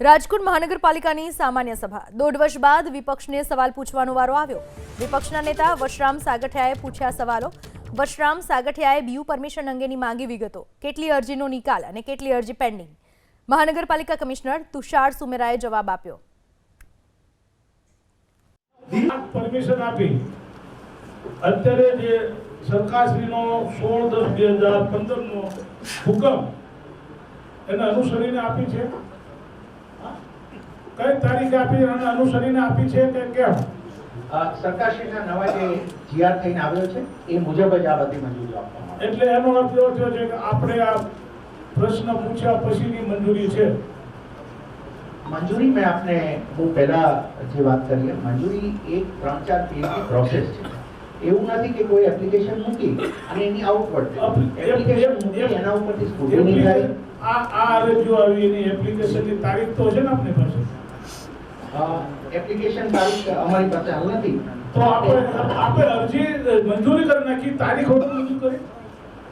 રાજકોટ મહાનગરપાલિકાની સામાન્ય સભા. દોઢ વર્ષ બાદ વિપક્ષને સવાલ પૂછવાનો વારો આવ્યો. વિપક્ષના નેતા વશરામ સાગઠિયાએ પૂછ્યા સવાલો. વશરામ સાગઠિયાએ બીયુ પરમિશન અંગેની માંગી વિગતો. કેટલી અરજીનો નિકાલ અને કેટલી અરજી પેન્ડિંગ? મહાનગરપાલિકા કમિશનર તુષાર સુમેરાએ જવાબ આપ્યો. અનુસરીને આપી છે? કઈ તારીખે આપી અને અનુસરીને આપી છે કે કેમ? સરકારશ્રીના નવા જે જીઆર થઈને આવ્યો છે એ મુજબ જ આ બધી મંજૂરી આપવામાં એટલે એનો અર્થ એવો થયો છે કે આપણે આ પ્રશ્ન પૂછ્યા પછીની મંજૂરી છે. મંજૂરી મેં આપને હું પહેલા જે વાત કરી મંજૂરી એક ત્રણ ચાર પેજની પ્રોસેસ છે. એવું નથી કે કોઈ એપ્લિકેશન મૂકી અને એની આઉટપુટ એપ્લિકેશન મૂકી એના ઉપરથી સ્ક્રુટિની થાય. આ આ અરજીઓ આવી એની એપ્લિકેશનની તારીખ તો છે ને આપની પાસે? એપ્લિકેશન તારીખ અમારી પાસે હાલ નથી. તો આપણે આપણે અરજી મંજૂરી કરી નાખી, તારીખ મંજૂર કરી?